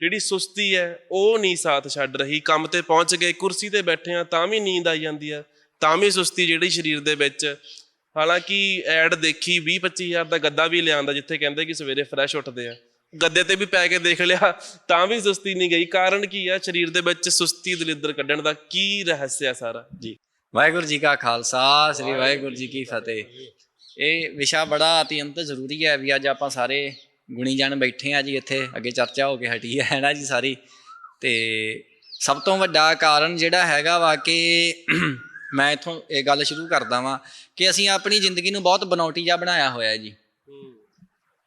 ਜਿਹੜੀ ਸੁਸਤੀ ਹੈ, ਉਹ ਨਹੀਂ ਸਾਥ ਛੱਡ ਰਹੀ। ਕੰਮ ਤੇ ਪਹੁੰਚ ਗਏ, ਕੁਰਸੀ ਤੇ ਬੈਠੇ ਆ ਤਾਂ ਵੀ ਨੀਂਦ ਆਈ ਜਾਂਦੀ ਹੈ, ਤਾਂ ਵੀ ਸੁਸਤੀ ਜਿਹੜੀ ਸਰੀਰ ਦੇ ਵਿੱਚ। ਹਾਲਾਂਕਿ ਐਡ ਦੇਖੀ 20 25000 ਦਾ ਗੱਦਾ ਵੀ ਲਿਆਂਦਾ, ਜਿੱਥੇ ਕਹਿੰਦੇ ਕਿ ਸਵੇਰੇ ਫਰੈਸ਼ ਉੱਠਦੇ ਆ ਗੱਦੇ ਤੇ ਵੀ ਪੈ ਕੇ ਦੇਖ ਲਿਆ, ਤਾਂ ਵੀ ਸੁਸਤੀ ਨਹੀਂ ਗਈ। ਕਾਰਨ ਕੀ ਆ ਸਰੀਰ ਦੇ ਵਿੱਚ ਸੁਸਤੀ, ਦਲਿੱਦਰ ਕੱਢਣ ਦਾ ਕੀ ਰਹੱਸ ਆ ਸਾਰਾ? ਜੀ। ਵਾਹਿਗੁਰੂ ਜੀ ਕਾ ਖਾਲਸਾ, ਸ੍ਰੀ ਵਾਹਿਗੁਰੂ ਜੀ ਕੀ ਫਤਿਹ। ਇਹ ਵਿਸ਼ਾ ਬੜਾ ਅਤਿਅੰਤ ਜ਼ਰੂਰੀ ਹੈ, ਵੀ ਅੱਜ ਆਪਾਂ ਸਾਰੇ ਗੁਣੀ ਜਾਣ ਬੈਠੇ ਆ ਜੀ ਇੱਥੇ, ਅੱਗੇ ਚਰਚਾ ਹੋ ਕੇ ਹਟੀ ਹੈ ਨਾ ਜੀ ਸਾਰੀ। ਤੇ ਸਭ ਤੋਂ ਵੱਡਾ ਕਾਰਨ ਜਿਹੜਾ ਹੈਗਾ ਵਾ ਕਿ ਮੈਂ ਇਥੋਂ ਇਹ ਗੱਲ ਸ਼ੁਰੂ ਕਰਦਾ ਵਾਂ ਕਿ ਅਸੀਂ ਆਪਣੀ ਜ਼ਿੰਦਗੀ ਨੂੰ ਬਹੁਤ ਬਨੌਟੀ ਜਿਹਾ ਬਣਾਇਆ ਹੋਇਆ ਜੀ।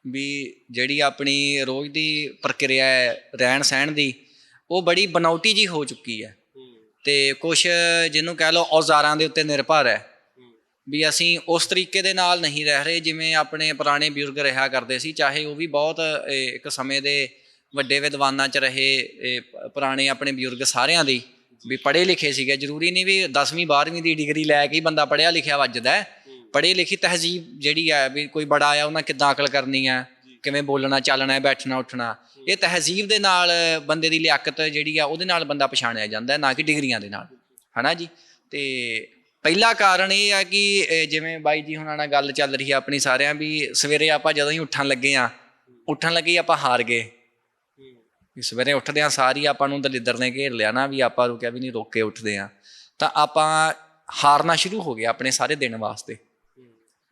ਵੀ ਜਿਹੜੀ ਆਪਣੀ ਰੋਜ਼ ਦੀ ਪ੍ਰਕਿਰਿਆ ਹੈ, ਰਹਿਣ ਸਹਿਣ ਦੀ, ਉਹ ਬੜੀ ਬਨੌਟੀ ਜੀ ਹੋ ਚੁੱਕੀ ਹੈ। ਤੇ ਕੁਝ ਜਿਹਨੂੰ ਕਹਿ ਲਓ ਔਜ਼ਾਰਾਂ ਦੇ ਉੱਤੇ ਨਿਰਭਰ ਹੈ। ਵੀ ਅਸੀਂ ਉਸ ਤਰੀਕੇ ਦੇ ਨਾਲ ਨਹੀਂ ਰਹਿ ਰਹੇ ਜਿਵੇਂ ਆਪਣੇ ਪੁਰਾਣੇ ਬਜ਼ੁਰਗ ਰਿਹਾ ਕਰਦੇ ਸੀ ਚਾਹੇ ਉਹ ਵੀ ਬਹੁਤ ਇੱਕ ਸਮੇਂ ਦੇ ਵੱਡੇ ਵਿਦਵਾਨਾਂ ਚ ਰਹੇ ਇਹ, ਪੁਰਾਣੇ ਆਪਣੇ ਬਜ਼ੁਰਗ ਸਾਰਿਆਂ ਦੀ ਵੀ ਪੜ੍ਹੇ ਲਿਖੇ ਸੀਗੇ। ਜ਼ਰੂਰੀ ਨਹੀਂ ਵੀ 10ਵੀਂ 12ਵੀਂ ਦੀ ਡਿਗਰੀ ਲੈ ਕੇ ਹੀ ਬੰਦਾ ਪੜ੍ਹਿਆ ਲਿਖਿਆ ਵੱਜਦਾ ਹੈ। ਪੜ੍ਹੇ ਲਿਖੀ ਤਹਿਜ਼ੀਬ ਜਿਹੜੀ ਆ ਵੀ ਕੋਈ ਬੜਾ ਆਇਆ ਉਹਨਾਂ ਕਿੱਦਾਂ ਅਕਲ ਕਰਨੀ ਹੈ ਕਿਵੇਂ ਬੋਲਣਾ ਚੱਲਣਾ ਬੈਠਣਾ ਉੱਠਣਾ। ਇਹ ਤਹਿਜ਼ੀਬ ਦੇ ਨਾਲ ਬੰਦੇ ਦੀ ਲਿਆਕਤ ਜਿਹੜੀ ਆ ਉਹਦੇ ਨਾਲ ਬੰਦਾ ਪਛਾਣਿਆ ਜਾਂਦਾ ਨਾ ਕਿ ਡਿਗਰੀਆਂ ਦੇ ਨਾਲ। ਹਨਾ ਜੀ? ਤੇ ਪਹਿਲਾ ਕਾਰਨ ਇਹ ਆ ਕਿ ਜਿਵੇਂ ਬਾਈ ਜੀ ਹੁਣਾਂ ਨਾਲ ਗੱਲ ਚੱਲ ਰਹੀ ਆ ਆਪਣੀ ਸਾਰਿਆਂ ਵੀ, ਸਵੇਰੇ ਆਪਾਂ ਜਦੋਂ ਹੀ ਉੱਠਣ ਲੱਗੇ ਆ, ਉੱਠਣ ਲੱਗੇ ਹੀ ਆਪਾਂ ਹਾਰ ਗਏ। ਵੀ ਸਵੇਰੇ ਉੱਠਦੇ ਆ, ਸਾਰੀ ਆਪਾਂ ਨੂੰ ਦਲਿੱਦਰ ਨੇ ਘੇਰ ਲਿਆ ਨਾ ਵੀ ਆਪਾਂ ਰੁਕਿਆ ਵੀ ਨਹੀਂ, ਰੋਕ ਕੇ ਉੱਠਦੇ ਆ। ਤਾਂ ਆਪਾਂ ਹਾਰਨਾ ਸ਼ੁਰੂ ਹੋ ਗਿਆ ਆਪਣੇ ਸਾਰੇ ਦਿਨ ਵਾਸਤੇ।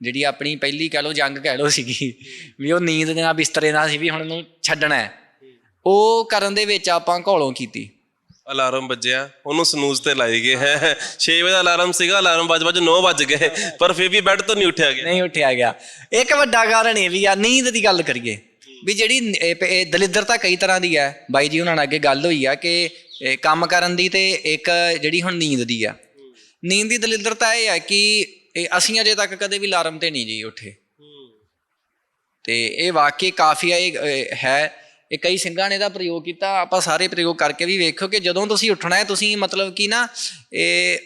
ਜਿਹੜੀ ਆਪਣੀ ਪਹਿਲੀ ਕਹਿ ਲਓ, ਜੰਗ ਕਹਿ ਲਓ ਸੀਗੀ, ਵੀ ਉਹ ਨੀਂਦ ਦੇ ਨਾਲ ਬਿਸਤਰੇ ਨਾਲ ਸੀ ਵੀ ਹੁਣ ਇਹਨੂੰ ਛੱਡਣਾ ਹੈ। ਉਹ ਕਰਨ ਦੇ ਵਿੱਚ ਆਪਾਂ ਘੋਲੋਂ ਕੀਤੀ। ਅਲਾਰਮ ਵੱਜਿਆ ਉਹਨੂੰ ਸਨੂਜ਼ ਤੇ ਲਾਈ ਗਏ। ਹੈ 6 ਵਜੇ ਦਾ ਅਲਾਰਮ ਸੀਗਾ ਅਲਾਰਮ ਵੱਜ ਵੱਜ 9 ਵੱਜ ਗਏ ਪਰ ਫਿਰ ਵੀ ਬੈੱਡ ਤੋਂ ਨਹੀਂ ਉੱਠਿਆ ਗਿਆ। ਨਹੀਂ ਉੱਠਿਆ ਗਿਆ। ਇੱਕ ਵੱਡਾ ਕਾਰਨ ਇਹ ਵੀ ਆ ਨੀਂਦ ਦੀ ਗੱਲ ਕਰੀਏ ਵੀ ਜਿਹੜੀ ਇਹ ਦਲਿੱਦਰਤਾ ਕਈ ਤਰ੍ਹਾਂ ਦੀ ਹੈ ਬਾਈ ਜੀ ਉਹਨਾਂ ਨਾਲ ਅੱਗੇ ਗੱਲ ਹੋਈ ਆ ਕਿ ਕੰਮ ਕਰਨ ਦੀ ਤੇ ਇੱਕ ਜਿਹੜੀ ਹੁਣ ਨੀਂਦ ਦੀ ਆ। ਨੀਂਦ ਦੀ ਦਲਿੱਦਰਤਾ ਇਹ ਹੈ ਕਿ ਅਸੀਂ ਅਜੇ ਤੱਕ ਕਦੇ ਵੀ ਅਲਾਰਮ ਤੇ ਨਹੀਂ ਜੀ ਉੱਠੇ। ਤੇ ਇਹ ਵਾਕਈ ਕਾਫੀ ਹੈ ਇਹ ਕਈ ਸਿੰਘਾਂ ਨੇ ਇਹਦਾ ਪ੍ਰਯੋਗ ਕੀਤਾ ਆਪਾਂ ਸਾਰੇ ਪ੍ਰਯੋਗ ਕਰਕੇ ਵੀ ਵੇਖੋ ਕਿ ਜਦੋਂ ਤੁਸੀਂ ਉੱਠਣਾ ਹੈ ਤੁਸੀਂ ਮਤਲਬ ਕਿ ਨਾ ਇਹ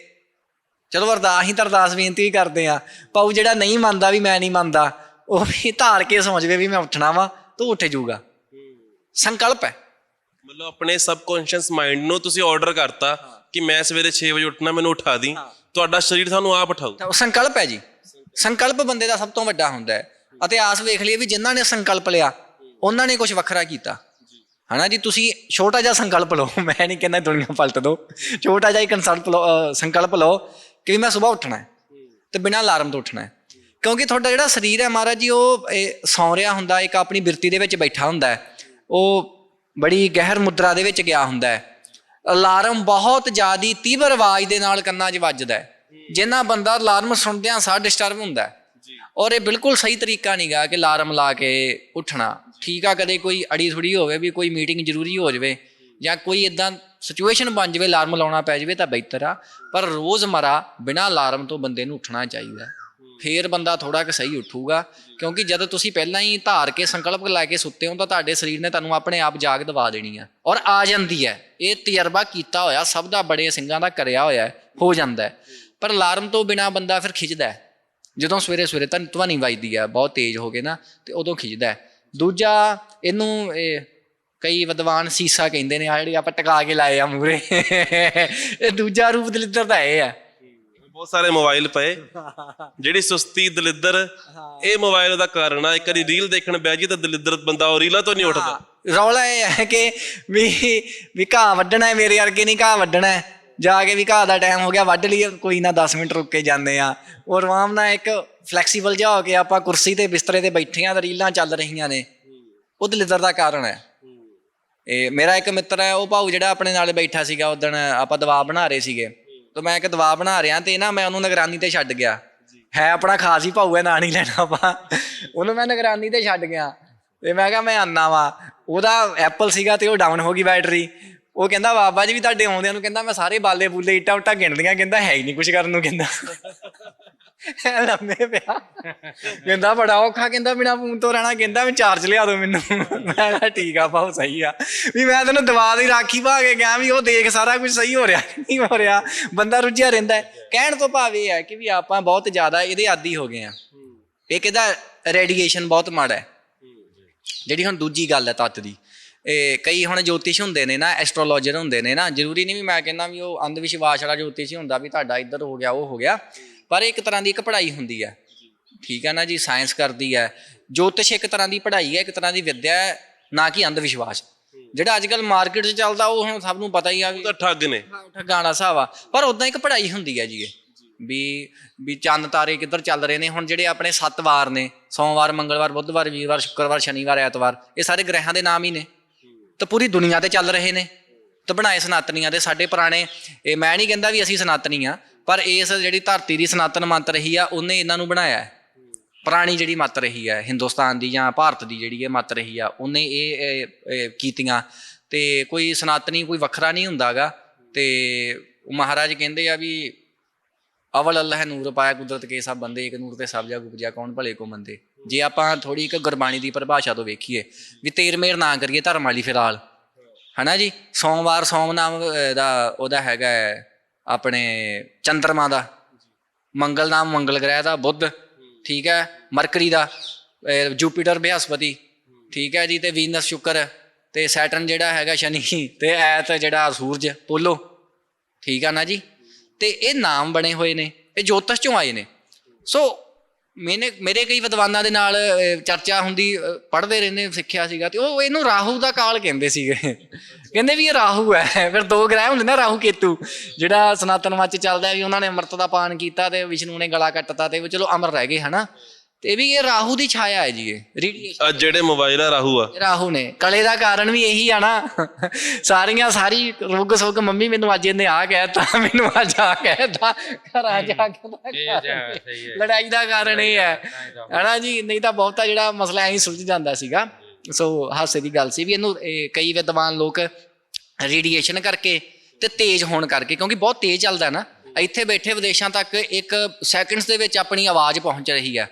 ਚਲੋ ਅਰਦਾਸ ਹੀ ਤਾਂ ਅਰਦਾਸ ਬੇਨਤੀ ਹੀ ਕਰਦੇ ਆ ਪਾਉ ਜਿਹੜਾ ਨਹੀਂ ਮੰਨਦਾ ਵੀ ਮੈਂ ਨਹੀਂ ਮੰਨਦਾ ਉਹ ਵੀ ਧਾਰ ਕੇ ਸਮਝਵੇ ਵੀ ਮੈਂ ਉੱਠਣਾ ਵਾ ਤੂੰ ਉੱਠ ਜਾਊਗਾ। ਸੰਕਲਪ ਹੈ। ਮਤਲਬ ਆਪਣੇ ਸਬਕੌਂਸ਼ੀਅਸ ਮਾਈਂਡ ਨੂੰ ਤੁਸੀਂ ਆਰਡਰ ਕਰਤਾ ਕਿ ਮੈਂ ਸਵੇਰੇ 6 ਵਜੇ ਉੱਠਣਾ ਮੈਨੂੰ ਉਠਾ ਦੀ। ਤੁਹਾਡਾ ਸਰੀਰ ਤੁਹਾਨੂੰ ਆਪ ਉਠਾਊ। ਸੰਕਲਪ ਹੈ ਜੀ। ਸੰਕਲਪ ਬੰਦੇ ਦਾ ਸਭ ਤੋਂ ਵੱਡਾ ਹੁੰਦਾ ਹੈ। ਅਤੇ ਆਸ ਵੇਖ ਲਈਏ ਵੀ ਜਿਨ੍ਹਾਂ ਨੇ ਸੰਕਲਪ ਲਿਆ ਉਹਨਾਂ ਨੇ ਕੁਝ ਵੱਖਰਾ ਕੀਤਾ। ਹਨਾ ਜੀ ਤੁਸੀਂ ਛੋਟਾ ਜਿਹਾ ਸੰਕਲਪ ਲਓ। ਮੈਂ ਨਹੀਂ ਕਹਿੰਦਾ ਦੁਨੀਆ ਪਲਟ ਦੋ। ਛੋਟਾ ਜਿਹਾ ਹੀ ਕੰਸਲਟ ਲਓ ਸੰਕਲਪ ਲਓ ਕਿ ਵੀ ਮੈਂ ਸਵੇਰ ਉੱਠਣਾ ਹੈ ਤੇ ਬਿਨਾਂ ਅਲਾਰਮ ਤੋਂ ਉੱਠਣਾ ਹੈ। ਕਿਉਂਕਿ ਤੁਹਾਡਾ ਜਿਹੜਾ ਸਰੀਰ ਹੈ ਮਹਾਰਾਜ ਜੀ ਉਹ ਇਹ, ਸੌਂ ਰਿਹਾ ਹੁੰਦਾ ਇੱਕ ਆਪਣੀ ਬਿਰਤੀ ਦੇ ਵਿੱਚ ਬੈਠਾ ਹੁੰਦਾ ਹੈ। ਉਹ ਬੜੀ ਗਹਿਰ ਮੁਦਰਾ ਦੇ ਵਿੱਚ ਗਿਆ ਹੁੰਦਾ ਹੈ। ਅਲਾਰਮ ਬਹੁਤ ਜ਼ਿਆਦੀ ਤੀਬਰ ਆਵਾਜ਼ ਦੇ ਨਾਲ ਕੰਨਾਂ 'ਚ ਵੱਜਦਾ ਹੈ। ਜਿੰਨਾ ਬੰਦਾ ਅਲਾਰਮ ਸੁਣਦਿਆਂ ਸਾਹ ਡਿਸਟਰਬ ਹੁੰਦਾ ਹੈ। ਔਰ ਇਹ ਬਿਲਕੁਲ ਸਹੀ ਤਰੀਕਾ ਨਹੀਂਗਾ ਕਿ ਅਲਾਰਮ ਲਾ ਕੇ ਉੱਠਣਾ। ਠੀਕ ਆ, ਕਦੇ ਕੋਈ ਅੜੀ ਥੋੜੀ ਹੋਵੇ ਵੀ ਕੋਈ ਮੀਟਿੰਗ ਜ਼ਰੂਰੀ ਹੋ ਜਾਵੇ ਜਾਂ ਕੋਈ ਇਦਾਂ ਸਿਚੁਏਸ਼ਨ ਬਣ ਜਾਵੇ, ਅਲਾਰਮ ਲਾਉਣਾ ਪੈ ਜਾਵੇ ਤਾਂ ਬਿਹਤਰ ਆ। ਪਰ ਰੋਜ਼ਮਰਾ ਬਿਨਾਂ ਅਲਾਰਮ ਤੋਂ ਬੰਦੇ ਨੂੰ ਉੱਠਣਾ ਚਾਹੀਦਾ। ਹੈ। ਫੇਰ ਬੰਦਾ ਥੋੜਾ ਕਿ ਸਹੀ ਉੱਠੂਗਾ। ਕਿਉਂਕਿ ਜਦੋਂ ਤੁਸੀਂ ਪਹਿਲਾਂ ਹੀ ਧਾਰ ਕੇ ਸੰਕਲਪ ਲੈ ਕੇ ਸੁੱਤੇ ਹੋ ਤਾਂ ਤੁਹਾਡੇ ਸਰੀਰ ਨੇ ਤੁਹਾਨੂੰ ਆਪਣੇ ਆਪ ਜਾਗ ਦਵਾ ਦੇਣੀ ਆ। ਔਰ ਆ ਜਾਂਦੀ ਹੈ। ਇਹ ਤਜਰਬਾ ਕੀਤਾ ਹੋਇਆ ਸਭ ਦਾ ਬੜੇ ਸਿੰਘਾਂ ਦਾ ਕਰਿਆ ਹੋਇਆ ਹੋ। ਜਾਂਦਾ ਪਰ ਅਲਾਰਮ ਤੋਂ ਬਿਨਾ ਬੰਦਾ ਫਿਰ ਖਿੱਚਦਾ ਹੈ। ਜਦੋਂ ਸਵੇਰੇ ਸਵੇਰੇ ਤਾਂ ਧਵਨੀ ਵੱਜਦੀ ਆ ਬਹੁਤ ਤੇਜ਼ ਹੋ ਕੇ ਨਾ ਤੇ ਉਦੋਂ ਖਿੱਚਦਾ। ਦੂਜਾ ਇਹਨੂੰ ਇਹ ਕਈ ਵਿਦਵਾਨ ਸੀਸਾ ਕਹਿੰਦੇ ਨੇ ਆ ਜਿਹੜੀ ਆਪਾਂ ਟਕਾ ਕੇ ਲਾਏ ਆ ਮੂਰੇ ਇਹ ਦੂਜਾ ਰੂਪ ਦਲਿੱਦਰ ਦਾ ਇਹ ਆ। ਬਹੁਤ ਸਾਰੇ ਮੋਬਾਈਲ ਪਏ। ਜਿਹੜੀ ਸੁਸਤੀ ਦਲਿੱਦਰ ਇਹ ਮੋਬਾਈਲ ਦਾ ਕਾਰਨ ਆ। ਇੱਕ ਵਾਰੀ ਰੀਲ ਦੇਖਣ ਬਹਿ ਜੀ ਤਾਂ ਦਲਿੱਦਰ ਬੰਦਾ ਉਹ ਰੀਲਾਂ ਤੋਂ ਨਹੀਂ ਉੱਠਦਾ। ਰੌਲਾ ਇਹ ਹੈ ਕਿ ਵੀ ਵੀ ਘਾਹ ਵੱਢਣਾ ਹੈ ਮੇਰੇ ਵਰਗੇ ਨਹੀਂ ਘਾਹ ਵੱਢਣਾ ਹੈ। ਜਾ ਕੇ ਵੀ ਘਾਹ ਦਾ ਟਾਈਮ ਹੋ ਗਿਆ ਵੱਢ ਲਈਏ ਕੋਈ ਨਾ 10 ਮਿੰਟ ਰੁਕ ਕੇ ਜਾਂਦੇ ਆ। ਔਰ ਆਰਾਮ ਨਾਲ ਇੱਕ ਫਲੈਕਸੀਬਲ ਜਿਹਾ ਹੋ ਕੇ ਆਪਾਂ ਕੁਰਸੀ ਤੇ ਬਿਸਤਰੇ ਤੇ ਬੈਠੇ ਆ ਤੇ ਰੀਲਾਂ ਚੱਲ ਰਹੀਆਂ ਨੇ। ਉਹ ਦਲਿੱਦਰ ਦਾ ਕਾਰਨ ਹੈ। ਇਹ ਮੇਰਾ ਇੱਕ ਮਿੱਤਰ ਹੈ ਉਹ ਭਾਊ ਜਿਹੜਾ ਆਪਣੇ ਨਾਲ ਬੈਠਾ ਸੀਗਾ ਉਦੋਂ ਆਪਾਂ ਦਵਾ ਬਣਾ ਰਹੇ ਸੀਗੇ। ਤੇ ਮੈਂ ਇੱਕ ਦਵਾ ਬਣਾ ਰਿਹਾ ਤੇ ਨਾ ਮੈਂ ਉਹਨੂੰ ਨਿਗਰਾਨੀ ਤੇ ਛੱਡ ਗਿਆ। ਹੈ ਆਪਣਾ ਖਾਸ ਹੀ ਭਾਊ ਹੈ ਨਾਂ ਨਹੀਂ ਲੈਣਾ ਆਪਾਂ। ਉਹਨੂੰ ਮੈਂ ਨਿਗਰਾਨੀ ਤੇ ਛੱਡ ਗਿਆ। ਤੇ ਮੈਂ ਕਿਹਾ ਮੈਂ ਆਨਾ ਵਾ। ਉਹਦਾ ਐਪਲ ਸੀਗਾ ਤੇ ਉਹ ਡਾਊਨ ਹੋ ਗਈ ਬੈਟਰੀ ਉਹ ਕਹਿੰਦਾ ਬਾਬਾ ਜੀ ਵੀ ਤੁਹਾਡੇ ਆਉਂਦਿਆਂ ਨੂੰ ਕਹਿੰਦਾ ਮੈਂ ਸਾਰੇ ਬਾਲੇ ਬੂਲੇ ਇੱਟਾਂ ਉੱਟਾਂ ਗਿਣਦੀਆਂ ਕਹਿੰਦਾ ਹੈ ਹੀ ਨਹੀਂ ਕੁਝ ਕਰਨ ਨੂੰ ਕਹਿੰਦਾ। ਲੰਮੇ ਪਿਆ। ਕਹਿੰਦਾ ਬੜਾ ਔਖਾ ਕਹਿੰਦਾ ਬਿਨਾ ਫੋਨ ਤੋਂ ਰਹਿਣਾ ਕਹਿੰਦਾ ਮੈਂ ਚਾਰਜ ਲਿਆ ਦੋ ਮੈਨੂੰ। ਮੈਂ ਕਿਹਾ ਠੀਕ ਆ ਬਹੁਤ ਸਹੀ ਆ। ਵੀ ਮੈਂ ਤੈਨੂੰ ਦਵਾ ਦੀ ਰਾਖੀ ਪਾ ਕੇ ਗਿਆ ਵੀ ਉਹ ਦੇਖ ਸਾਰਾ ਕੁਝ ਸਹੀ ਹੋ ਰਿਹਾ ਨਹੀਂ ਹੋ ਰਿਹਾ। ਬੰਦਾ ਰੁੱਝਿਆ ਰਹਿੰਦਾ। ਕਹਿਣ ਤੋਂ ਭਾਵ ਇਹ ਹੈ ਕਿ ਵੀ ਆਪਾਂ ਬਹੁਤ ਜ਼ਿਆਦਾ ਇਹਦੇ ਆਦੀ ਹੋ ਗਏ ਆ ਇਹ ਕਿਹਦਾ ਰੇਡੀਏਸ਼ਨ ਬਹੁਤ ਮਾੜਾ ਹੈ। ਜਿਹੜੀ ਹੁਣ ਦੂਜੀ ਗੱਲ ਹੈ ਤੱਤ ਦੀ। ਇਹ ਕਈ ਹੁਣ ਜੋਤਿਸ਼ ਹੁੰਦੇ ਨੇ ਨਾ ਐਸਟ੍ਰੋਲੋਜਰ ਹੁੰਦੇ ਨੇ ਨਾ ਜ਼ਰੂਰੀ ਨਹੀਂ ਵੀ ਮੈਂ ਕਹਿੰਦਾ ਵੀ ਉਹ ਅੰਧ ਵਿਸ਼ਵਾਸ ਵਾਲਾ ਜੋਤਿਸ਼ ਹੀ ਹੁੰਦਾ ਵੀ ਤੁਹਾਡਾ ਇੱਧਰ ਹੋ ਗਿਆ ਉਹ ਹੋ ਗਿਆ ਪਰ ਇੱਕ ਤਰ੍ਹਾਂ ਦੀ ਇੱਕ ਪੜ੍ਹਾਈ ਹੁੰਦੀ ਹੈ। ਠੀਕ ਹੈ ਨਾ ਜੀ ਸਾਇੰਸ ਕਰਦੀ ਹੈ। ਜੋਤਿਸ਼ ਇੱਕ ਤਰ੍ਹਾਂ ਦੀ ਪੜ੍ਹਾਈ ਹੈ ਇੱਕ ਤਰ੍ਹਾਂ ਦੀ ਵਿੱਦਿਆ ਹੈ ਨਾ ਕਿ ਅੰਧ ਵਿਸ਼ਵਾਸ ਜਿਹੜਾ ਅੱਜ ਕੱਲ ਮਾਰਕੀਟ 'ਚ ਚੱਲਦਾ ਉਹ ਹੁਣ ਸਭ ਨੂੰ ਪਤਾ ਹੀ ਆ ਵੀ ਤਾਂ ਠੱਗ ਨੇ। ਠਗਾਣਾ ਹਿਸਾਬ ਆ। ਪਰ ਉਦਾਂ ਇੱਕ ਪੜ੍ਹਾਈ ਹੁੰਦੀ ਹੈ ਜੀ ਇਹ ਵੀ ਵੀ ਚੰਦ ਤਾਰੇ ਕਿੱਧਰ ਚੱਲ ਰਹੇ ਨੇ। ਹੁਣ ਜਿਹੜੇ ਆਪਣੇ ਸੱਤ ਵਾਰ ਨੇ ਸੋਮਵਾਰ ਮੰਗਲਵਾਰ ਬੁੱਧਵਾਰ ਵੀਰਵਾਰ ਸ਼ੁੱਕਰਵਾਰ ਸ਼ਨੀਵਾਰ ਐਤਵਾਰ ਇਹ ਸਾਰੇ ਗ੍ਰਹਿਾਂ ਦੇ ਨਾਮ ਹੀ ਨੇ। ਤਾਂ ਪੂਰੀ ਦੁਨੀਆ ਤੇ ਚੱਲ ਰਹੇ ਨੇ। ਤਾਂ ਬਣਾਏ ਸਨਾਤਨੀਆਂ ਦੇ ਸਾਡੇ ਪੁਰਾਣੇ, ਇਹ ਮੈਂ ਨਹੀਂ ਕਹਿੰਦਾ ਵੀ ਅਸੀਂ ਸਨਾਤਨੀ ਆ, ਪਰ ਇਸ ਜਿਹੜੀ ਧਰਤੀ ਦੀ ਸਨਾਤਨ ਮੰਤ ਰਹੀ ਆ, ਉਹਨੇ ਇਹਨਾਂ ਨੂੰ ਬਣਾਇਆ ਹੈ। ਪੁਰਾਣੀ ਜਿਹੜੀ ਮੱਤ ਰਹੀ ਹੈ, ਹਿੰਦੁਸਤਾਨ ਦੀ ਜਾਂ ਭਾਰਤ ਦੀ ਜਿਹੜੀ ਇਹ ਮੱਤ ਰਹੀ ਆ, ਉਹਨੇ ਇਹ ਕੀਤੀਆਂ। ਤੇ ਕੋਈ ਸਨਾਤਨੀ ਕੋਈ ਵੱਖਰਾ ਨਹੀਂ ਹੁੰਦਾਗਾ। ਤੇ ਉਹ ਮਹਾਰਾਜ ਕਹਿੰਦੇ ਆ ਵੀ, ਅਵਲ ਅੱਲਾਹ ਨੂਰ ਪਾਇਆ ਕੁਦਰਤ ਕੇ ਸਭ ਬੰਦੇ, ਇੱਕ ਨੂਰ ਤੇ ਸਭ ਜਗ ਉਪਜਿਆ ਕੌਣ ਭਲੇ ਕੋ ਮੰਦੇ। ਜੇ ਆਪਾਂ ਥੋੜੀ ਇੱਕ ਗੁਰਬਾਣੀ ਦੀ ਪਰਿਭਾਸ਼ਾ ਤੋਂ ਵੇਖੀਏ ਵੀ ਤੇਰ ਮੇਰ ਨਾ ਕਰੀਏ ਧਰਮ ਵਾਲੀ ਫਿਲਹਾਲ। ਹਨਾ ਜੀ? ਸੋਮਵਾਰ ਸੋਮ ਨਾਮ ਦਾ ਉਹਦਾ ਹੈਗਾ ਆਪਣੇ ਚੰਦਰਮਾ ਦਾ। ਮੰਗਲ ਨਾਮ ਮੰਗਲ ਗ੍ਰਹਿ ਦਾ ਬੁੱਧ। ਠੀਕ ਹੈ? ਮਰਕਰੀ ਦਾ। ਅਹ, ਜੁਪੀਟਰ ਬ੍ਰਹਸਪਤੀ। ਠੀਕ ਹੈ ਜੀ? ਤੇ ਵੀਨਸ ਸ਼ੁਕਰ। ਤੇ ਸੈਟਰਨ ਜਿਹੜਾ ਹੈਗਾ ਸ਼ਨੀ ਤੇ ਐਤ ਜਿਹੜਾ ਸੂਰਜ ਪੋਲੋ। ਠੀਕ ਆ ਨਾ ਜੀ? ਤੇ ਇਹ ਨਾਮ ਬਣੇ ਹੋਏ ਨੇ ਇਹ ਜੋਤਿਸ਼ ਚੋਂ ਆਏ ਨੇ। ਸੋ ਮੈਨੇ, ਮੇਰੇ ਕਈ ਵਿਦਵਾਨਾਂ ਦੇ ਨਾਲ ਚਰਚਾ ਹੁੰਦੀ ਪੜ੍ਹਦੇ ਰਹਿੰਦੇ, ਸਿੱਖਿਆ ਸੀਗਾ ਤੇ ਉਹ ਇਹਨੂੰ ਰਾਹੂ ਦਾ ਕਾਲ ਕਹਿੰਦੇ ਸੀਗੇ। ਕਹਿੰਦੇ ਵੀ ਇਹ ਰਾਹੂ ਹੈ। ਫਿਰ ਦੋ ਗ੍ਰਹਿ ਹੁੰਦੇ ਨਾ, ਰਾਹੂ ਕੇਤੂ, ਜਿਹੜਾ ਸਨਾਤਨ ਮਤ ਚੱਲਦਾ ਵੀ ਉਹਨਾਂ ਨੇ ਅੰਮ੍ਰਿਤ ਦਾ ਪਾਨ ਕੀਤਾ ਤੇ ਵਿਸ਼ਨੂੰ ਨੇ ਗਲਾ ਕੱਟਤਾ ਤੇ ਉਹ ਚਲੋ ਅਮਰ ਰਹਿ ਗਏ, ਹਨਾ? ਤੇ ਵੀ ਇਹ ਰਾਹੂ ਦੀ ਛਾਇਆ ਹੈ ਜੀ ਇਹ ਰੇਡੀਏਸ਼ਨ ਆ ਜਿਹੜੇ ਮੋਬਾਈਲ ਆ ਰਾਹੂ ਆ। ਰਾਹੂ ਨੇ। ਕਲੇ ਦਾ ਕਾਰਨ ਵੀ ਇਹੀ ਆ ਨਾ। ਸਾਰੀਆਂ ਸਾਰੀ ਰੁੱਗ ਸੁੱਗ ਮੰਮੀ ਮੈਨੂੰ ਅੱਜ ਇਹਨੇ ਆ ਕਹਿਤਾ ਮੈਨੂੰ ਅੱਜ ਆ ਕਹਿਤਾ। ਘਰ ਆ ਜਾ ਕੇ ਲੜਾਈ ਦਾ ਕਾਰਨ ਇਹ ਹੈ। ਹਨਾ ਜੀ ਨਹੀਂ ਤਾਂ ਬਹੁਤਾ ਜਿਹੜਾ ਮਸਲਾ ਐਂ ਹੀ ਸੁਲਝ ਜਾਂਦਾ ਸੀਗਾ। ਸੋ ਹਾਸੇ ਦੀ ਗੱਲ ਸੀ ਵੀ ਇਹਨੂੰ ਇਹ ਕਈ ਵਿਦਵਾਨ ਲੋਕ ਰੇਡੀਏਸ਼ਨ ਕਰਕੇ ਤੇ ਤੇਜ਼ ਹੋਣ ਕਰਕੇ ਕਿਉਂਕਿ ਬਹੁਤ ਤੇਜ਼ ਚੱਲਦਾ ਨਾ। ਇੱਥੇ ਬੈਠੇ ਵਿਦੇਸ਼ਾਂ ਤੱਕ ਇੱਕ ਸੈਕਿੰਡਸ ਦੇ ਵਿੱਚ ਆਪਣੀ ਆਵਾਜ਼ ਪਹੁੰਚ ਰਹੀ ਹੈ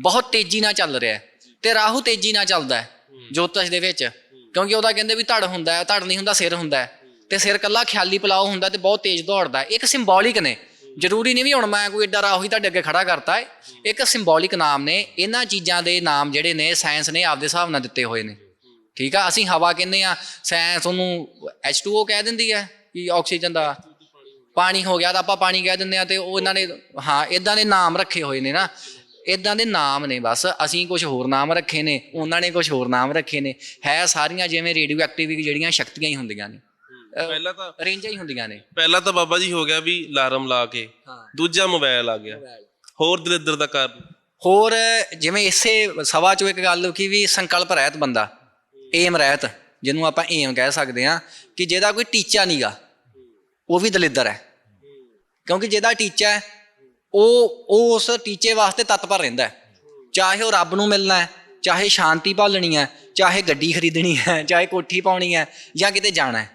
ਬਹੁਤ ਤੇਜ਼ੀ ਨਾਲ ਚੱਲ ਰਿਹਾ ਹੈ ਤੇ ਰਾਹੂ ਤੇਜ਼ੀ ਨਾਲ ਚੱਲਦਾ ਹੈ ਜੋਤਿਸ਼ ਦੇ ਵਿੱਚ। ਕਿਉਂਕਿ ਉਹਦਾ ਕਹਿੰਦੇ ਵੀ ਧੜ ਹੁੰਦਾ ਹੈ ਧੜ ਨਹੀਂ ਹੁੰਦਾ ਸਿਰ ਹੁੰਦਾ ਹੈ। ਤੇ ਸਿਰ ਕੱਲਾ ਖਿਆਲੀ ਪਲਾਓ ਹੁੰਦਾ ਤੇ ਬਹੁਤ ਤੇਜ਼ ਦੌੜਦਾ ਇੱਕ ਸਿੰਬੋਲਿਕ ਨੇ। ਜ਼ਰੂਰੀ ਨਹੀਂ ਵੀ ਹੁਣ ਮੈਂ ਕੋਈ ਏਡਾ ਰਾਹੂ ਹੀ ਤੁਹਾਡੇ ਅੱਗੇ ਖੜਾ ਕਰਤਾ ਹੈ। ਇੱਕ ਸਿੰਬੋਲਿਕ ਨਾਮ ਨੇ। ਇਹਨਾਂ ਚੀਜ਼ਾਂ ਦੇ ਨਾਮ ਜਿਹੜੇ ਨੇ ਸਾਇੰਸ ਨੇ ਆਪਦੇ ਹਿਸਾਬ ਨਾਲ ਦਿੱਤੇ ਹੋਏ ਨੇ। ਠੀਕ ਆ? ਅਸੀਂ ਹਵਾ ਕਹਿੰਦੇ ਆ ਸਾਇੰਸ ਉਹਨੂੰ H2O ਕਹਿ ਦਿੰਦੀ ਹੈ ਕਿ ਆਕਸੀਜਨ ਦਾ। ਪਾਣੀ ਹੋ ਗਿਆ। ਤਾਂ ਆਪਾਂ ਪਾਣੀ ਕਹਿ ਦਿੰਦੇ ਆ ਤੇ ਉਹ ਇਹਨਾਂ ਨੇ ਹਾਂ ਇਦਾਂ ਦੇ ਨਾਮ ਰੱਖੇ ਹੋਏ ਨੇ ਨਾ। ਇਦਾਂ ਦੇ ਨਾਮ ਨੇ ਬਸ ਅਸੀਂ ਕੁਝ ਹੋਰ ਨਾਮ ਰੱਖੇ ਨੇ ਉਹਨਾਂ ਨੇ ਕੁਝ ਹੋਰ ਨਾਮ ਰੱਖੇ ਨੇ ਹੈ ਸਾਰੀਆਂ ਜਿਵੇਂ ਰੇਡੀਓ ਐਕਟਿਵ ਜਿਹੜੀਆਂ ਸ਼ਕਤੀਆਂ ਹੀ ਹੁੰਦੀਆਂ ਨੇ। ਪਹਿਲਾਂ ਤਾਂ ਰੇਂਜਾਂ ਹੀ ਹੁੰਦੀਆਂ ਨੇ। ਪਹਿਲਾਂ ਤਾਂ ਬਾਬਾ ਜੀ ਹੋ ਗਿਆ ਵੀ ਅਲਾਰਮ ਲਾ ਕੇ ਦੂਜਾ ਮੋਬਾਈਲ ਆ ਗਿਆ। ਹੋਰ ਦਲਿੱਦਰ ਦਾ ਕਾਰਨ? ਹੋਰ ਜਿਵੇਂ ਇਸੇ ਸਭਾ ਚੋਂ ਇੱਕ ਗੱਲ ਕੀ ਵੀ ਸੰਕਲਪ ਰਹਿਤ ਬੰਦਾ ਏਮ ਰਹਿਤ ਜਿਹਨੂੰ ਆਪਾਂ ਏਮ ਕਹਿ ਸਕਦੇ ਆ ਕਿ ਜਿਹਦਾ ਕੋਈ ਟੀਚਾ ਨਹੀਂਗਾ ਉਹ ਵੀ ਦਲਿੱਦਰ ਹੈ। ਕਿਉਂਕਿ ਜਿਹਦਾ ਟੀਚਾ ਹੈ ਉਹ ਉਹ ਉਸ ਟੀਚੇ ਵਾਸਤੇ ਤਤਪਰ ਰਹਿੰਦਾ ਹੈ। ਚਾਹੇ ਉਹ ਰੱਬ ਨੂੰ ਮਿਲਣਾ ਹੈ ਚਾਹੇ ਸ਼ਾਂਤੀ ਭਾਲਣੀ ਹੈ ਚਾਹੇ ਗੱਡੀ ਖਰੀਦਣੀ ਹੈ ਚਾਹੇ ਕੋਠੀ ਪਾਉਣੀ ਹੈ ਜਾਂ ਕਿਤੇ ਜਾਣਾ ਹੈ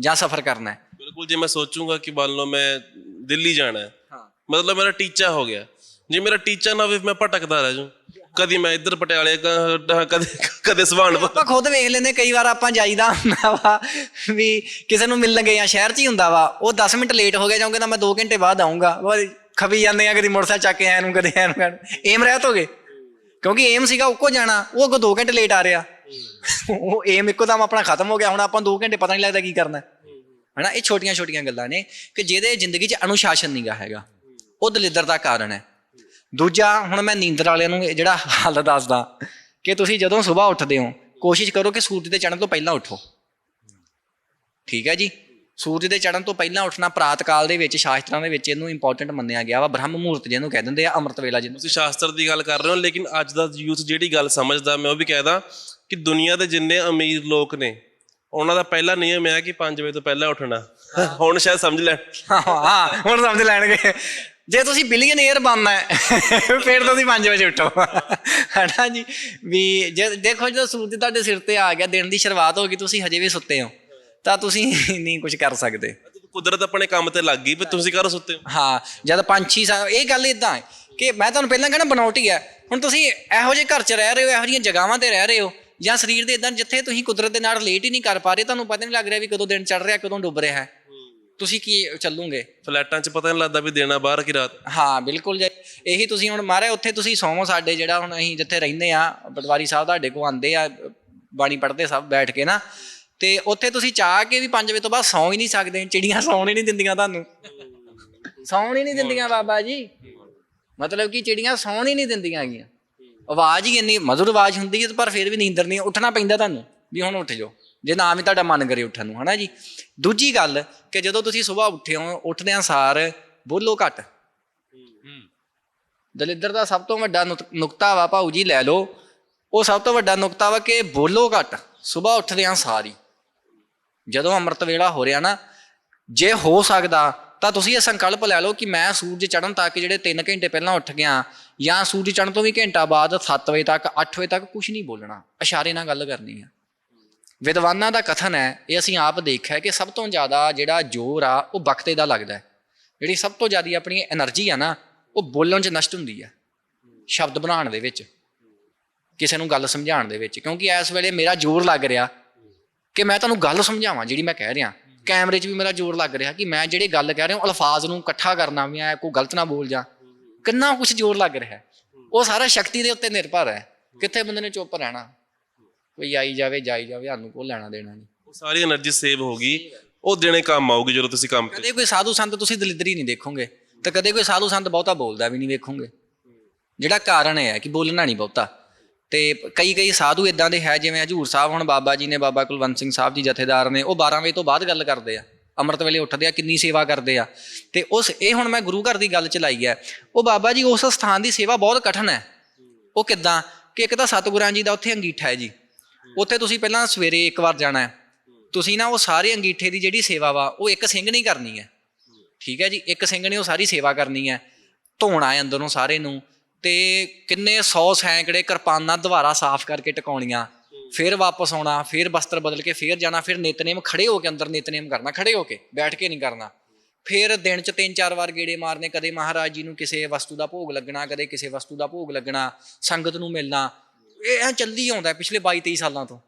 ਜਾਂ ਸਫ਼ਰ ਕਰਨਾ ਹੈ। ਬਿਲਕੁਲ ਜੇ ਮੈਂ ਸੋਚੂੰਗਾ ਕਿ ਮੰਨ ਲਓ ਮੈਂ ਦਿੱਲੀ ਜਾਣਾ ਹੈ। ਹਾਂ। ਮਤਲਬ ਮੇਰਾ ਟੀਚਾ ਹੋ ਗਿਆ। ਜੇ ਮੇਰਾ ਟੀਚਾ ਨਾ ਹੋਵੇ ਮੈਂ ਭਟਕਦਾ ਰਹਿ ਜਾਊਂ। ਕਦੀ ਮੈਂ ਇੱਧਰ ਪਟਿਆਲੇ ਕਦੇ ਕਦੇ ਸਵਾਨਪੁਰ ਆਪਾਂ ਖੁਦ ਵੇਖ ਲੈਂਦੇ ਕਈ ਵਾਰ ਆਪਾਂ ਜਾਈਦਾ ਹੁੰਦਾ ਵਾ ਵੀ ਕਿਸੇ ਨੂੰ ਮਿਲਣ ਗਏ ਆ ਸ਼ਹਿਰ 'ਚ ਹੀ ਹੁੰਦਾ ਵਾ। ਉਹ 10 ਮਿੰਟ ਲੇਟ ਹੋ ਗਿਆ ਜਾਉਂਗੇ ਤਾਂ ਮੈਂ 2 ਘੰਟੇ ਬਾਅਦ ਆਉਂਗਾ ਉਹ ਖਬੀ ਜਾਂਦੇ ਆ, ਕਦੀ ਮੋਟਰਸਾਈਕਲ ਚੱਕ ਕੇ ਆਇਆ ਨੂੰ, ਕਦੇ ਐਨ ਨੂੰ ਏਮ ਰਹਿਤ ਹੋ ਗਏ। ਕਿਉਂਕਿ ਏਮ ਸੀਗਾ, ਉੱਕੋ ਜਾਣਾ, ਉਹ ਅੱਗੋਂ 2 ਘੰਟੇ ਲੇਟ ਆ ਰਿਹਾ। ਉਹ ਏਮ ਇੱਕੋ ਦਮ ਆਪਣਾ ਖਤਮ ਹੋ ਗਿਆ, ਹੁਣ ਆਪਾਂ 2 ਘੰਟੇ ਪਤਾ ਨਹੀਂ ਲੱਗਦਾ ਕੀ ਕਰਨਾ। ਹਨਾ, ਇਹ ਛੋਟੀਆਂ ਛੋਟੀਆਂ ਗੱਲਾਂ ਨੇ, ਕਿ ਜਿਹਦੇ ਜ਼ਿੰਦਗੀ 'ਚ ਅਨੁਸ਼ਾਸਨ ਨਹੀਂਗਾ ਹੈਗਾ, ਉਹ ਦਲਿੱਦਰ ਦਾ ਕਾਰਨ ਹੈ। ਦੂਜਾ, ਹੁਣ ਮੈਂ ਨੀਂਦਰ ਵਾਲਿਆਂ ਨੂੰ ਜਿਹੜਾ ਹੱਲ ਦੱਸਦਾ, ਕਿ ਤੁਸੀਂ ਜਦੋਂ ਸਵੇਰ ਉੱਠਦੇ ਹੋ, ਕੋਸ਼ਿਸ਼ ਕਰੋ ਕਿ ਸੂਰਜ ਦੇ ਚੜ੍ਹਨ ਤੋਂ ਪਹਿਲਾਂ ਉੱਠੋ। ਠੀਕ ਹੈ ਜੀ? ਸੂਰਜ ਦੇ ਚੜ੍ਹਨ ਤੋਂ ਪਹਿਲਾਂ ਉੱਠਣਾ ਪ੍ਰਾਤ ਕਾਲ ਦੇ ਵਿੱਚ ਸ਼ਾਸਤਰਾਂ ਦੇ ਵਿੱਚ ਇਹਨੂੰ ਇੰਪੋਰਟੈਂਟ ਮੰਨਿਆ ਗਿਆ ਵਾ। ਬ੍ਰਹਮ ਮੁਹੂਰਤ ਜਿਹਨੂੰ ਕਹਿ ਦਿੰਦੇ ਆ ਅੰਮ੍ਰਿਤ ਵੇਲਾ ਜਿਹਨੂੰ। ਤੁਸੀਂ ਸ਼ਾਸਤਰ ਦੀ ਗੱਲ ਕਰ ਰਹੇ ਹੋ ਲੇਕਿਨ ਅੱਜ ਦਾ ਯੂਥ ਜਿਹੜੀ ਗੱਲ ਸਮਝਦਾ ਮੈਂ ਉਹ ਵੀ ਕਹਿਦਾ ਕਿ ਦੁਨੀਆ ਦੇ ਜਿੰਨੇ ਅਮੀਰ ਲੋਕ ਨੇ ਉਹਨਾਂ ਦਾ ਪਹਿਲਾ ਨਿਯਮ ਹੈ ਕਿ 5 ਵਜੇ ਤੋਂ ਪਹਿਲਾਂ ਉੱਠਣਾ। ਹੁਣ ਸ਼ਾਇਦ ਸਮਝ ਲੈਣ। ਹਾਂ ਹਾਂ ਹੁਣ ਸਮਝ ਲੈਣਗੇ। ਜੇ ਤੁਸੀਂ ਬਿਲੀਅਨੇਅਰ ਬਣਨਾ ਹੈ ਫਿਰ ਤੁਸੀਂ 5 ਵਜੇ ਉੱਠੋ। ਹਨਾ ਜੀ? ਵੀ ਜੇ ਦੇਖੋ ਜਦੋਂ ਸੂਰਜ ਤੁਹਾਡੇ ਸਿਰ ਤੇ ਆ ਗਿਆ ਦਿਨ ਦੀ ਸ਼ੁਰੂਆਤ ਹੋ ਗਈ ਤੁਸੀਂ ਹਜੇ ਵੀ ਸੁੱਤੇ ਹੋ। ਤਾਂ ਤੁਸੀਂ ਨਹੀਂ ਕੁਝ ਕਰ ਸਕਦੇ। ਕੁਦਰਤ ਆਪਣੇ ਕੰਮ ਤੇ ਲੱਗ ਗਈ ਵੀ ਤੁਸੀਂ ਕਰੋ ਸੁੱਤੇ ਹੋ। ਹਾਂ ਜਦ ਪੰਛੀ ਇਹ ਗੱਲ ਇਦਾਂ ਹੈ ਕਿ ਮੈਂ ਤੁਹਾਨੂੰ ਪਹਿਲਾਂ ਕਹਿਣਾ ਬਨੌਟੀ ਹੈ ਹੁਣ ਤੁਸੀਂ ਇਹੋ ਜਿਹੇ ਘਰ 'ਚ ਰਹਿ ਰਹੇ ਹੋ ਇਹੋ ਜਿਹੀਆਂ ਜਗ੍ਹਾਵਾਂ ਤੇ ਰਹਿ ਰਹੇ ਹੋ ਜਾਂ ਸਰੀਰ ਦੇ ਇਦਾਂ ਜਿੱਥੇ ਤੁਸੀਂ ਕੁਦਰਤ ਦੇ ਨਾਲ ਰਿਲੇਟ ਹੀ ਨਹੀਂ ਕਰ ਪਾ ਰਹੇ ਤੁਹਾਨੂੰ ਪਤਾ ਨਹੀਂ ਲੱਗ ਰਿਹਾ ਵੀ ਕਦੋਂ ਦਿਨ ਚੜ ਰਿਹਾ ਕਦੋਂ ਡੁੱਬ ਰਿਹਾ ਹੈ। ਤੁਸੀਂ ਕੀ ਚੱਲੂਗੇ? ਫਲੈਟਾਂ 'ਚ ਪਤਾ ਨਹੀਂ ਲੱਗਦਾ ਵੀ ਦੇਣਾ ਬਾਹਰ ਕੀ ਰਾਤ। ਹਾਂ ਬਿਲਕੁਲ ਜੀ। ਇਹੀ ਤੁਸੀਂ ਹੁਣ ਮਾਰੇ ਉੱਥੇ ਤੁਸੀਂ ਸੌਵੋ ਸਾਡੇ ਜਿਹੜਾ ਹੁਣ ਅਸੀਂ ਜਿੱਥੇ ਰਹਿੰਦੇ ਆ ਪਟਵਾਰੀ ਸਾਹਿਬ ਤੁਹਾਡੇ ਕੋਲ ਆਂਦੇ ਆ ਬਾਣੀ ਪੜ੍ਹਦੇ ਸਭ ਬੈਠ ਕੇ ਨਾ। ਤੇ ਉੱਥੇ ਤੁਸੀਂ ਚਾਹ ਕੇ ਵੀ 5 ਵਜੇ ਤੋਂ ਬਾਅਦ ਸੌਂ ਹੀ ਨਹੀਂ ਸਕਦੇ, ਚਿੜੀਆਂ ਸੌਣ ਹੀ ਨਹੀਂ ਦਿੰਦੀਆਂ ਤੁਹਾਨੂੰ। ਸੌਣ ਹੀ ਨਹੀਂ ਦਿੰਦੀਆਂ ਬਾਬਾ ਜੀ। ਮਤਲਬ ਕਿ ਚਿੜੀਆਂ ਸੌਣ ਹੀ ਨਹੀਂ ਦਿੰਦੀਆਂ ਹੈਗੀਆਂ। ਆਵਾਜ਼ ਹੀ ਇੰਨੀ ਮధుਰ ਆਵਾਜ਼ ਹੁੰਦੀ ਹੈ ਪਰ ਫਿਰ ਵੀ ਨੀਂਦਰ ਨਹੀਂ, ਉੱਠਣਾ ਪੈਂਦਾ ਤੁਹਾਨੂੰ ਵੀ ਹੁਣ ਉੱਠ ਜਾਓ। ਜੇ ਨਾ ਵੀ ਤੁਹਾਡਾ ਮਨ ਕਰੇ ਉੱਠਣ ਨੂੰ, ਹਨਾ ਜੀ? ਦੂਜੀ ਗੱਲ ਕਿ ਜਦੋਂ ਤੁਸੀਂ ਸਵੇਰ ਉੱਠੇ ਹੋ, ਉੱਠਦਿਆਂ ਸਾਰ ਬੋਲੋ ਘੱਟ। ਦਲਿੱਦਰ ਦਾ ਸਭ ਤੋਂ ਵੱਡਾ ਨੁਕ- ਨੁਕਤਾ ਵਾ ਭਾਊ ਜੀ, ਲੈ ਲਓ। ਉਹ ਸਭ ਤੋਂ ਵੱਡਾ ਨੁਕਤਾ ਵਾ ਕਿ ਬੋਲੋ ਘੱਟ ਸਵੇਰ ਉੱਠਦਿਆਂ ਸਾਰੀ ਜਦੋਂ ਅੰਮ੍ਰਿਤ ਵੇਲਾ ਹੋ ਰਿਹਾ ਨਾ, ਜੇ ਹੋ ਸਕਦਾ, ਤਾਂ ਤੁਸੀਂ ਇਹ ਸੰਕਲਪ ਲੈ ਲਓ ਕਿ ਮੈਂ ਸੂਰਜ ਚੜਨ ਤੱਕ ਜਿਹੜੇ 3 ਘੰਟੇ ਪਹਿਲਾਂ ਉੱਠ ਗਿਆ, ਜਾਂ ਸੂਰਜ ਚੜਨ ਤੋਂ ਵੀ ਘੰਟਾ ਬਾਅਦ 7 ਵਜੇ ਤੱਕ 8 ਵਜੇ ਤੱਕ ਕੁਝ ਨਹੀਂ ਬੋਲਣਾ। ਇਸ਼ਾਰੇ ਨਾਲ ਗੱਲ ਕਰਨੀ ਆ। ਵਿਦਵਾਨਾਂ ਦਾ ਕਥਨ ਹੈ, ਇਹ ਅਸੀਂ ਆਪ ਦੇਖਿਆ ਕਿ ਸਭ ਤੋਂ ਜ਼ਿਆਦਾ ਜਿਹੜਾ ਜ਼ੋਰ ਆ, ਉਹ ਵਕਤੇ ਦਾ ਲੱਗਦਾ ਹੈ। ਜਿਹੜੀ ਸਭ ਤੋਂ ਜ਼ਿਆਦਾ ਆਪਣੀ એનર્ਜੀ ਆ ਨਾ, ਉਹ ਬੋਲਣ 'ਚ ਨਸ਼ਟ ਹੁੰਦੀ ਆ, ਸ਼ਬਦ ਬਣਾਉਣ ਦੇ ਵਿੱਚ, ਕਿਸੇ ਨੂੰ ਗੱਲ ਸਮਝਾਉਣ ਦੇ ਵਿੱਚ। ਕਿਉਂਕਿ ਇਸ ਵੇਲੇ ਮੇਰਾ ਜ਼ੋਰ ਲੱਗ ਰਿਹਾ ਕਿ ਮੈਂ ਤੁਹਾਨੂੰ ਗੱਲ ਸਮਝਾਵਾਂ ਜਿਹੜੀ ਮੈਂ ਕਹਿ ਰਿਹਾ। ਕੈਮਰੇ 'ਚ ਵੀ ਮੇਰਾ ਜ਼ੋਰ ਲੱਗ ਰਿਹਾ ਕਿ ਮੈਂ ਜਿਹੜੇ ਗੱਲ ਕਹਿ ਰਿਹਾ ਅਲਫਾਜ਼ ਨੂੰ ਇਕੱਠਾ ਕਰਨਾ ਵੀ ਐ ਕੋਈ ਗਲਤ ਨਾ ਬੋਲ ਜਾ। ਕਿੰਨਾ ਕੁਝ ਜ਼ੋਰ ਲੱਗ ਰਿਹਾ। ਉਹ ਸਾਰਾ ਸ਼ਕਤੀ ਦੇ ਉੱਤੇ ਨਿਰਭਰ ਹੈ। ਕਿੱਥੇ ਬੰਦੇ ਨੇ ਚੁੱਪ ਰਹਿਣਾ? ਕੋਈ ਆਈ ਜਾਵੇ ਜਾਈ ਜਾਵੇ ਸਾਨੂੰ ਕੋ ਲੈਣਾ ਦੇਣਾ ਨਹੀਂ। ਉਹ ਸਾਰੀ એનર્ਜੀ ਸੇਵ ਹੋ ਗਈ। ਉਹ ਦਿਨੇ ਕੰਮ ਆਊਗੀ ਜਦੋਂ ਤੁਸੀਂ ਕੰਮ ਕਦੇ ਕੋਈ ਸਾਧੂ ਸੰਤ ਤੁਸੀਂ ਦਲਿਦਰੀ ਨਹੀਂ ਦੇਖੋਗੇ ਤਾਂ ਕਦੇ ਕੋਈ ਸਾਧੂ ਸੰਤ ਬਹੁਤਾ ਬੋਲਦਾ ਵੀ ਨਹੀਂ ਵੇਖੋਗੇ। ਜਿਹੜਾ ਕਾਰਨ ਹੈ ਕਿ ਬੋਲਣਾ ਨਹੀਂ ਬਹੁਤਾ। ਤੇ ਕਈ ਕਈ ਸਾਧੂ ਇਦਾਂ ਦੇ ਹੈ, ਜਿਵੇਂ ਹਜੂਰ ਸਾਹਿਬ, ਹੁਣ ਬਾਬਾ ਜੀ ਨੇ ਬਾਬਾ ਕੁਲਵੰਤ ਸਿੰਘ ਸਾਹਿਬ ਜੀ ਜਥੇਦਾਰ ਨੇ, ਉਹ 12 ਵਜੇ ਤੋਂ ਬਾਅਦ ਗੱਲ ਕਰਦੇ ਆ। ਅੰਮ੍ਰਿਤ ਵੇਲੇ ਉੱਠਦੇ ਆ, ਕਿੰਨੀ ਸੇਵਾ ਕਰਦੇ ਆ। ਤੇ ਉਸ, ਇਹ ਹੁਣ ਮੈਂ ਗੁਰੂ ਘਰ ਦੀ ਗੱਲ ਚਲਾਈ ਹੈ ਉਹ ਬਾਬਾ ਜੀ ਉਸ ਸਥਾਨ ਦੀ ਸੇਵਾ ਬਹੁਤ ਕਠਿਨ ਹੈ। ਉਹ ਕਿੱਦਾਂ? ਕਿ ਇੱਕ ਤਾਂ ਸਤਿਗੁਰਾਂ ਜੀ ਦਾ ਉੱਥੇ ਅੰਗੀਠਾ ਹੈ ਜੀ। ਉੱਥੇ ਤੁਸੀਂ ਪਹਿਲਾਂ ਸਵੇਰੇ ਇੱਕ ਵਾਰ ਜਾਣਾ ਹੈ। ਤੁਸੀਂ ਨਾ ਉਹ ਸਾਰੇ ਅੰਗੀਠੇ ਦੀ ਜਿਹੜੀ ਸੇਵਾ ਵਾ, ਉਹ ਇੱਕ ਸਿੰਘ ਨਹੀਂ ਕਰਨੀ ਹੈ। ਠੀਕ ਹੈ ਜੀ? ਇੱਕ ਸਿੰਘ ਨੇ ਉਹ ਸਾਰੀ ਸੇਵਾ ਕਰਨੀ ਹੈ। ਧੋਣਾ ਹੈ ਅੰਦਰੋਂ ਸਾਰੇ ਨੂੰ। ਤੇ ਕਿੰਨੇ 100 ਸੈਂਕੜੇ ਕਿਰਪਾਨਾਂ ਦੁਬਾਰਾ ਸਾਫ਼ ਕਰਕੇ ਟਿਕਾਉਣੀਆਂ। ਫਿਰ ਵਾਪਸ ਆਉਣਾ, ਫਿਰ ਬਸਤਰ ਬਦਲ ਕੇ ਫਿਰ ਜਾਣਾ, ਫਿਰ ਨਿਤਨੇਮ ਖੜੇ ਹੋ ਕੇ ਅੰਦਰ ਨਿਤਨੇਮ ਕਰਨਾ, ਖੜੇ ਹੋ ਕੇ ਬੈਠ ਕੇ ਨਹੀਂ ਕਰਨਾ। ਫਿਰ ਦਿਨ ਚ ਤਿੰਨ ਚਾਰ ਵਾਰ ਗੇੜੇ ਮਾਰਨੇ, ਕਦੇ ਮਹਾਰਾਜ ਜੀ ਨੂੰ ਕਿਸੇ ਵਸਤੂ ਦਾ ਭੋਗ ਲੱਗਣਾ, ਕਦੇ ਕਿਸੇ ਵਸਤੂ ਦਾ ਭੋਗ ਲੱਗਣਾ, ਸੰਗਤ ਨੂੰ ਮਿਲਣਾ। ਇਹ ਐਂ ਚੱਲਦੀ ਆਉਂਦਾ ਪਿਛਲੇ 22 23 ਸਾਲਾਂ ਤੋਂ।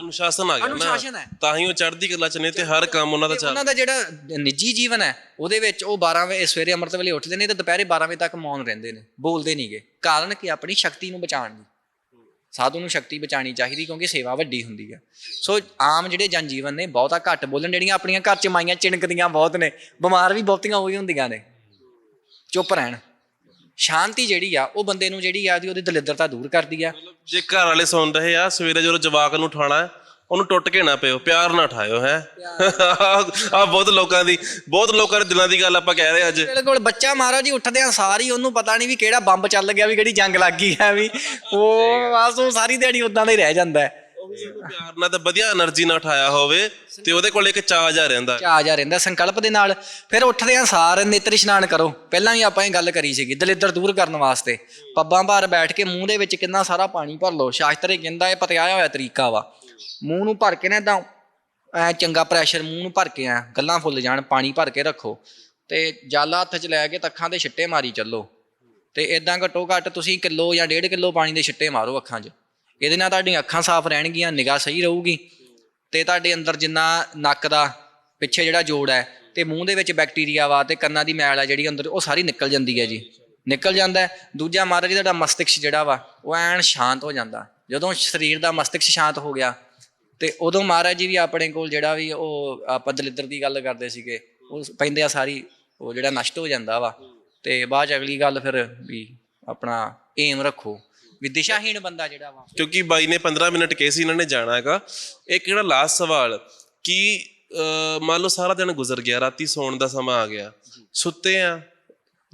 ਅਨੁਸ਼ਾਸਨ ਆ ਗਿਆ। ਅਨੁਸ਼ਾਸਨ ਹੈ। ਤਾਂ ਹੀ ਉਹ ਚੜ੍ਹਦੀ ਕਲਾ ਚ ਨੇ ਤੇ ਹਰ ਕੰਮ ਉਹਨਾਂ ਦਾ ਤੇ ਚੱਲ ਉਹਨਾਂ ਦਾ ਜਿਹੜਾ ਨਿੱਜੀ ਜੀਵਨ ਹੈ ਉਹਦੇ ਵਿੱਚ ਉਹ 12 ਵਜੇ ਸਵੇਰੇ ਅੰਮ੍ਰਿਤ ਵੇਲੇ ਉੱਠਦੇ ਨੇ ਤੇ ਦੁਪਹਿਰੇ 12 ਵਜੇ ਤੱਕ ਮੌਨ ਰਹਿੰਦੇ ਨੇ ਬੋਲਦੇ ਨਹੀਂਗੇ ਕਾਰਨ ਕਿ? ਆਪਣੀ ਸ਼ਕਤੀ ਨੂੰ ਬਚਾਉਣ ਦੀ। ਸਾਧੂ ਨੂੰ ਸ਼ਕਤੀ ਬਚਾਣੀ ਚਾਹੀਦੀ ਕਿਉਂਕਿ ਸੇਵਾ ਵੱਡੀ ਹੁੰਦੀ ਹੈ ਸੋ ਆਮ ਜਿਹੜੇ ਜਨ ਜੀਵਨ ਨੇ ਬਹੁਤਾ ਘੱਟ ਬੋਲਣ ਜਿਹੜੀਆਂ ਆਪਣੀਆਂ ਘਰ ਚ ਮਾਈਆਂ ਚਿਣਕਦੀਆਂ ਬਹੁਤ ਨੇ ਬਿਮਾਰ ਵੀ ਬਹੁਤੀਆਂ ਉਹੀ ਹੁੰਦੀਆਂ ਨੇ। ਚੁੱਪ ਰਹਿਣ। ਸ਼ਾਂਤੀ ਜਿਹੜੀ ਆ ਉਹ ਬੰਦੇ ਨੂੰ ਜਿਹੜੀ ਆ ਦੀ ਉਹਦੀ ਦਲਿੱਦਰਤਾ ਦੂਰ ਕਰਦੀ ਆ। ਜੇ ਘਰ ਵਾਲੇ ਸੁਣ ਰਹੇ ਆ ਸਵੇਰੇ ਜਦੋਂ ਜਵਾਕ ਨੂੰ ਉਠਾਣਾ ਉਹਨੂੰ ਟੁੱਟ ਕੇ ਨਾ ਪਿਓ ਪਿਆਰ ਨਾਲ ਉਠਾਇਓ ਹੈ। ਆ ਬਹੁਤ ਲੋਕਾਂ ਦੀ ਬਹੁਤ ਲੋਕਾਂ ਦੇ ਦਿਲਾਂ ਦੀ ਗੱਲ ਆਪਾਂ ਕਹਿ ਰਹੇ ਅੱਜ। ਬਿਲਕੁਲ ਬੱਚਾ ਮਹਾਰਾਜ ਜੀ ਉੱਠਦੇ ਆ ਸਾਰੀ ਉਹਨੂੰ ਪਤਾ ਨਹੀਂ ਵੀ ਕਿਹੜਾ ਬੰਬ ਚੱਲ ਗਿਆ ਵੀ ਕਿਹੜੀ ਜੰਗ ਲੱਗ ਗਈ ਹੈ ਵੀ। ਉਹ ਬਸ ਉਹ ਸਾਰੀ ਦਿਹਾੜੀ ਉਦਾਂ ਦਾ ਹੀ ਰਹਿ ਜਾਂਦਾ ਹੈ। ਪਿਆਰ ਨਾਲ ਤੇ ਵਧੀਆ એનર્ਜੀ ਨਾਲ ਉਠਾਇਆ ਹੋਵੇ ਤੇ ਉਹਦੇ ਕੋਲ ਇੱਕ ਚਾਅ ਜਾ ਰਹਿੰਦਾ। ਚਾਅ ਜਾ ਰਹਿੰਦਾ, ਸੰਕਲਪ ਦੇ ਨਾਲ। ਫਿਰ ਉੱਠਦੇ ਆ ਸਾਰ, ਨੇਤਰ ਇਸ਼ਨਾਨ ਕਰੋ। ਪਹਿਲਾਂ ਵੀ ਆਪਾਂ ਇਹ ਗੱਲ ਕਰੀ ਸੀਗੀ, ਦਲਿੱਦਰ ਦੂਰ ਕਰਨ ਵਾਸਤੇ। ਪੱਬਾਂ ਭਾਰ ਬੈਠ ਕੇ ਮੂੰਹ ਦੇ ਵਿੱਚ ਕਿੰਨਾ ਸਾਰਾ ਪਾਣੀ ਭਰ ਲਓ। ਸ਼ਾਸਤਰ ਇਹ ਕਹਿੰਦਾ, ਇਹ ਪਤਿਆਇਆ ਹੋਇਆ ਤਰੀਕਾ ਵਾ। ਮੂੰਹ ਨੂੰ ਭਰ ਕੇ ਨਾ ਇਦਾਂ ਐ ਚੰਗਾ ਪ੍ਰੈਸ਼ਰ ਮੂੰਹ ਨੂੰ ਭਰ ਕੇ ਆ ਗੱਲਾਂ ਫੁੱਲ ਜਾਣ, ਪਾਣੀ ਭਰ ਕੇ ਰੱਖੋ। ਤੇ ਜਾਲ ਹੱਥ 'ਚ ਲੈ ਕੇ ਤੱਖਾਂ ਦੇ ਛਿੱਟੇ ਮਾਰੀ ਚੱਲੋ। ਤੇ ਇਦਾਂ ਘਟੋ ਘਟ ਤੁਸੀਂ ਕਿਲੋ ਜਾਂ ਡੇਢ ਕਿਲੋ ਪਾਣੀ ਦੇ ਛਿੱਟੇ ਮਾਰੋ ਅੱਖਾਂ 'ਚ। ਇਹਦੇ ਨਾਲ ਤੁਹਾਡੀਆਂ ਅੱਖਾਂ ਸਾਫ਼ ਰਹਿਣਗੀਆਂ, ਨਿਗਾਹ ਸਹੀ ਰਹੂਗੀ ਤੇ ਤੁਹਾਡੇ ਅੰਦਰ ਜਿੰਨਾ ਨੱਕ ਦਾ ਪਿੱਛੇ ਜਿਹੜਾ ਜੋੜ ਹੈ ਤੇ ਮੂੰਹ ਦੇ ਵਿੱਚ ਬੈਕਟੀਰੀਆ ਵਾ ਤੇ ਕੰਨਾਂ ਦੀ ਮੈਲ ਆ ਜਿਹੜੀ ਅੰਦਰ ਉਹ ਸਾਰੀ ਨਿਕਲ ਜਾਂਦੀ ਹੈ ਜੀ। ਨਿਕਲ ਜਾਂਦਾ ਦੂਜਾ ਮਹਾਰਾਜ ਜੀ, ਤੁਹਾਡਾ ਮਸਤਿਸ਼ਕ ਜਿਹੜਾ ਵਾ, ਉਹ ਐਨ ਸ਼ਾਂਤ ਹੋ ਜਾਂਦਾ। ਜਦੋਂ ਸਰੀਰ ਦਾ ਮਸਤਿਸ਼ਕ ਸ਼ਾਂਤ ਹੋ ਗਿਆ ਤੇ ਉਦੋਂ ਮਹਾਰਾਜ ਜੀ ਵੀ ਆਪਣੇ ਕੋਲ ਜਿਹੜਾ ਵੀ ਉਹ, ਆਪਾਂ ਦਲਿੱਦਰ ਦੀ ਗੱਲ ਕਰਦੇ ਸੀਗੇ, ਉਹ ਪੈਂਦੇ ਆ ਸਾਰੀ, ਉਹ ਜਿਹੜਾ ਨਸ਼ਟ ਹੋ ਜਾਂਦਾ ਵਾ ਤੇ ਬਾਅਦ ਚ ਅਗਲੀ ਗੱਲ ਫਿਰ ਵੀ ਆਪਣਾ ਏਮ ਰੱਖੋ। ਵੀ ਦਿਸ਼ਾਹੀਣ ਬੰਦਾ ਜਿਹੜਾ ਵਾ। ਕਿਉਂਕਿ ਬਾਈ ਨੇ 15 ਮਿੰਟ ਕਹੇ ਸੀ ਇਹਨਾਂ ਨੇ ਜਾਣਾ ਹੈਗਾ। ਇੱਕ ਜਿਹੜਾ ਲਾਸਟ ਸਵਾਲ? ਕਿ ਮੰਨ ਲਓ ਸਾਰਾ ਦਿਨ ਗੁਜ਼ਰ ਗਿਆ ਰਾਤੀ ਸੌਣ ਦਾ ਸਮਾਂ ਆ ਗਿਆ। ਸੁੱਤੇ ਆ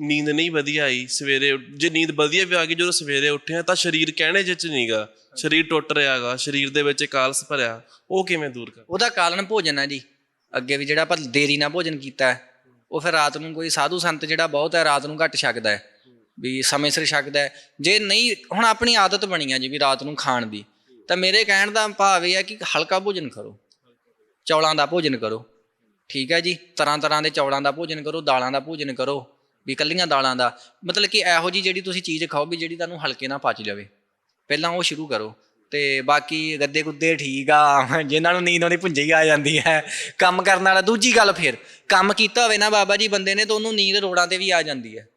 ਨੀਂਦ ਨਹੀਂ ਵਧੀਆ ਆਈ ਸਵੇਰੇ ਜੇ ਨੀਂਦ ਵਧੀਆ ਵੀ ਆ ਗਈ ਜਦੋਂ ਸਵੇਰੇ ਉੱਠਿਆ ਤਾਂ ਸਰੀਰ ਕਹਿਣੇ ਜਿੱਚ ਨਹੀਂਗਾ ਸਰੀਰ ਟੁੱਟ ਰਿਹਾਗਾ ਸਰੀਰ ਦੇ ਵਿੱਚ ਇੱਕ ਆਲਸ ਭਰਿਆ। ਉਹ ਕਿਵੇਂ ਦੂਰ ਕਰ? ਉਹਦਾ ਕਾਰਨ ਭੋਜਨ ਹੈ ਜੀ। ਅੱਗੇ ਵੀ ਜਿਹੜਾ ਆਪਾਂ ਦੇਰੀ ਨਾਲ ਭੋਜਨ ਕੀਤਾ ਉਹ ਫਿਰ ਰਾਤ ਨੂੰ ਕੋਈ ਸਾਧੂ ਸੰਤ ਜਿਹੜਾ ਬਹੁਤ ਹੈ ਰਾਤ ਨੂੰ ਘੱਟ ਛਕਦਾ ਹੈ। ਵੀ ਸਮੇਂ ਸਿਰ ਛਕਦਾ ਜੇ ਨਹੀਂ, ਹੁਣ ਆਪਣੀ ਆਦਤ ਬਣੀ ਹੈ ਜੀ ਵੀ ਰਾਤ ਨੂੰ ਖਾਣ ਦੀ, ਤਾਂ ਮੇਰੇ ਕਹਿਣ ਦਾ ਭਾਵ ਇਹ ਹੈ ਕਿ ਹਲਕਾ ਭੋਜਨ ਕਰੋ। ਚੌਲਾਂ ਦਾ ਭੋਜਨ ਕਰੋ। ਠੀਕ ਹੈ ਜੀ? ਤਰ੍ਹਾਂ ਤਰ੍ਹਾਂ ਦੇ ਚੌਲਾਂ ਦਾ ਭੋਜਨ ਕਰੋ, ਦਾਲਾਂ ਦਾ ਭੋਜਨ ਕਰੋ, ਵੀ ਕੱਲੀਆਂ ਦਾਲਾਂ ਦਾ। ਮਤਲਬ ਕਿ ਇਹੋ ਜੀ ਜਿਹੜੀ ਤੁਸੀਂ ਚੀਜ਼ ਖਾਓ ਵੀ ਜਿਹੜੀ ਤੁਹਾਨੂੰ ਹਲਕੇ ਨਾਲ ਪਚ ਜਾਵੇ। ਪਹਿਲਾਂ ਉਹ ਸ਼ੁਰੂ ਕਰੋ। ਤੇ ਬਾਕੀ ਗੱਦੇ ਗੁੱਦੇ ਠੀਕ ਆ, ਜਿਨ੍ਹਾਂ ਨੂੰ ਨੀਂਦ ਆਉਂਦੀ ਭੁੰਜੇ ਹੀ ਆ ਜਾਂਦੀ ਹੈ। ਕੰਮ ਕਰਨ ਵਾਲਾ ਦੂਜੀ ਗੱਲ ਫਿਰ, ਕੰਮ ਕੀਤਾ ਹੋਵੇ ਨਾ ਬਾਬਾ ਜੀ ਬੰਦੇ ਨੇ, ਤਾਂ ਉਹਨੂੰ ਨੀਂਦ ਰੋੜਾਂ ਤੇ ਵੀ ਆ ਜਾਂਦੀ ਹੈ।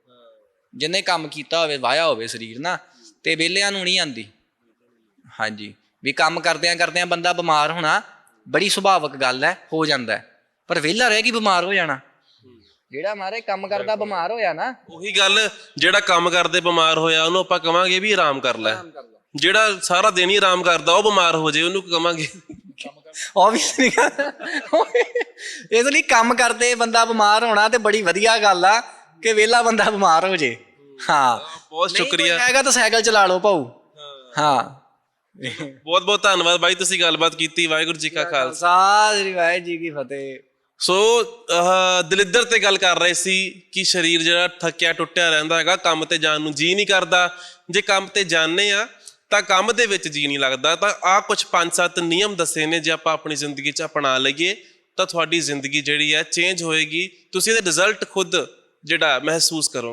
ਜਿਹਨੇ ਕੰਮ ਕੀਤਾ ਹੋਵੇ ਵਾਇਆ ਹੋਵੇ ਸਰੀਰ ਨਾ ਤੇ ਵਿਹਲਿਆਂ ਨੂੰ ਨਹੀਂ ਆਂਦੀ ਹਾਂਜੀ ਵੀ ਕੰਮ ਕਰਦਿਆਂ ਕਰਦਿਆਂ ਬੰਦਾ ਬਿਮਾਰ ਹੋਣਾ ਬੜੀ ਸੁਭਾਵਿਕ ਗੱਲ ਹੈ ਹੋ ਜਾਂਦਾ ਪਰ ਵਿਹਲਾ ਰਹਿ ਕੇ ਬਿਮਾਰ ਹੋ ਜਾਣਾ। ਜਿਹੜਾ ਮਾਰੇ ਕੰਮ ਕਰਦਾ ਬਿਮਾਰ ਹੋਇਆ ਨਾ। ਉਹੀ ਗੱਲ ਜਿਹੜਾ ਕੰਮ ਕਰਦੇ ਬਿਮਾਰ ਹੋਇਆ ਉਹਨੂੰ ਆਪਾਂ ਕਵਾਂਗੇ ਵੀ ਆਰਾਮ ਕਰ ਲੈ। ਜਿਹੜਾ ਸਾਰਾ ਦਿਨ ਹੀ ਆਰਾਮ ਕਰਦਾ ਉਹ ਬਿਮਾਰ ਹੋ ਜੇ ਉਹਨੂੰ ਕਵਾਂਗੇ। ਆਬਵੀਅਸਲੀ ਇਸ ਲਈ ਕੰਮ ਕਰਦੇ ਬੰਦਾ ਬਿਮਾਰ ਹੋਣਾ ਤੇ ਬੜੀ ਵਧੀਆ ਗੱਲ ਆ। ਕਿ ਵਿਹਲਾ ਬੰਦਾ ਬਿਮਾਰ ਹੋ ਜੇ। ਹਾਂ। ਬਹੁਤ ਸ਼ੁਕਰੀਆ। ਹੈਗਾ ਤਾਂ ਸਾਈਕਲ ਚਲਾ ਲਓ ਭਾਊ। ਹਾਂ। ਬਹੁਤ ਬਹੁਤ ਧੰਨਵਾਦ ਬਾਈ ਤੁਸੀਂ ਗੱਲਬਾਤ ਕੀਤੀ ਵਾਹਿਗੁਰੂ ਜੀ ਕਾ ਖਾਲਸਾ। ਸ੍ਰੀ ਵਾਹਿਗੁਰੂ ਜੀ ਕੀ ਫਤਿਹ। ਸੋ ਦਲਿੱਦਰ ਤੇ ਗੱਲ ਕਰ ਰਹੇ ਸੀ ਕਿ ਸਰੀਰ ਜਿਹੜਾ ਥੱਕਿਆ ਟੁੱਟਿਆ ਰਹਿੰਦਾ ਹੈਗਾ ਕੰਮ ਤੇ ਜਾਣ ਨੂੰ ਜੀ ਨਹੀਂ ਕਰਦਾ। ਜੇ ਕੰਮ ਤੇ ਜਾਂਦੇ ਆ ਤਾਂ ਕੰਮ ਦੇ ਵਿੱਚ ਜੀ ਨਹੀਂ ਲੱਗਦਾ। ਤਾਂ ਆ ਕੁਝ ਪੰਜ ਸੱਤ ਨਿਯਮ ਦੱਸੇ ਨੇ ਜੇ ਆਪਾਂ ਆਪਣੀ ਜ਼ਿੰਦਗੀ 'ਚ ਅਪਣਾ ਲਈਏ ਤਾਂ ਤੁਹਾਡੀ ਜ਼ਿੰਦਗੀ ਜਿਹੜੀ ਹੈ ਚੇਂਜ ਹੋਏਗੀ। ਤੁਸੀਂ ਇਹਦੇ ਰਿਜ਼ਲਟ ਖੁਦ ਜਿਹੜਾ ਮਹਿਸੂਸ ਕਰੋ